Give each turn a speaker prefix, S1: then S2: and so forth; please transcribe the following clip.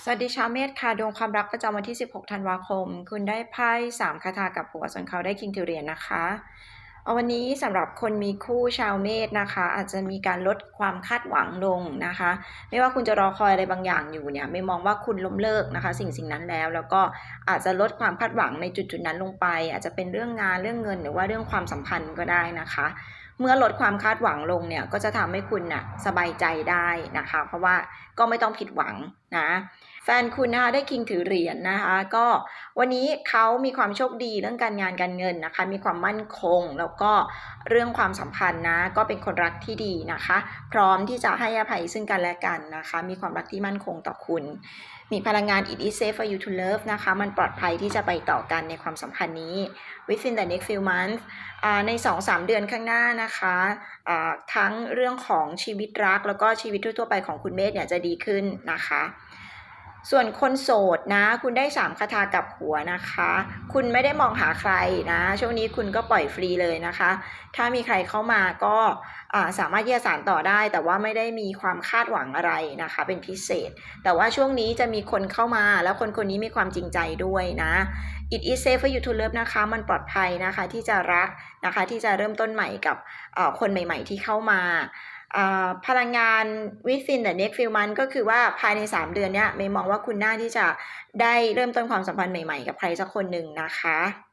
S1: สวัสดีชาวเมษค่ะดวงความรักประจำวันที่ 16 ธันวาคม คุณได้ไพ่3คาถากับหัวส่วนเขาได้คิงเทเรียนนะคะเอาวันนี้สำหรับคนมีคู่ชาวเมษนะคะ อาจจะมีการลดความคาดหวังลงนะคะ ไม่ว่าคุณจะรอคอยอะไรบางอย่างอยู่เนี่ย ไม่มองว่าคุณล้มเลิกนะคะ สิ่งสิ่งนั้นแล้ว แล้วก็อาจจะลดความคาดหวังในจุดจุดนั้นลงไป อาจจะเป็นเรื่องงานเรื่องเงินหรือว่าเรื่องความสัมพันธ์ก็ได้นะคะ เมื่อลดความคาดหวังลงเนี่ยก็จะทำให้คุณน่ะสบายใจได้นะคะ เพราะว่าก็ไม่ต้องผิดหวังนะ แฟนคุณนะคะได้คิงถือเหรียญนะคะ ก็วันนี้เขามีความโชคดีเรื่องการงานการเงินนะคะ มีความมั่นคงแล้วก็เรื่องความสัมพันธ์นะ ก็เป็นคนรักที่ดีนะคะ พร้อมที่จะให้อภัยซึ่งกันและกันนะคะ มีความรักที่มั่นคงต่อคุณ มีพลังงาน it is safe for you to love นะคะ มันปลอดภัยที่จะไปต่อกันในความสัมพันธ์นี้ within the next few months อ่าใน 2-3 เดือนข้างหน้านะคะอ่าทั้งเรื่องของชีวิตรักแล้วก็ชีวิตทั่วๆไปของคุณเมธเนี่ยจะดีขึ้นนะคะ ส่วนคนโสดนะ คุณได้3คาถากับหัวนะคะ คุณไม่ได้มองหาใครนะ ช่วงนี้คุณก็ปล่อยฟรีเลยนะคะ ถ้ามีใครเข้ามาก็าสามารถที่จะสานต่อได้ แต่ว่าไม่ได้มีความคาดหวังอะไรนะคะ เป็นพิเศษ แต่ว่าช่วงนี้จะมีคนเข้ามา แล้วคนคนนี้มีความจริงใจด้วยนะ it is safe for you to love นะคะ มันปลอดภัยนะคะที่จะรักนะคะที่จะเริ่มต้นใหม่กับคนใหม่ ๆ ที่เข้ามา พลังงาน within the next few months ก็คือว่าภายใน 3 เดือนเนี้ยเมย์มองว่าคุณน่าที่จะได้เริ่มต้นความสัมพันธ์ใหม่ๆ กับใครสักคนหนึ่งนะคะ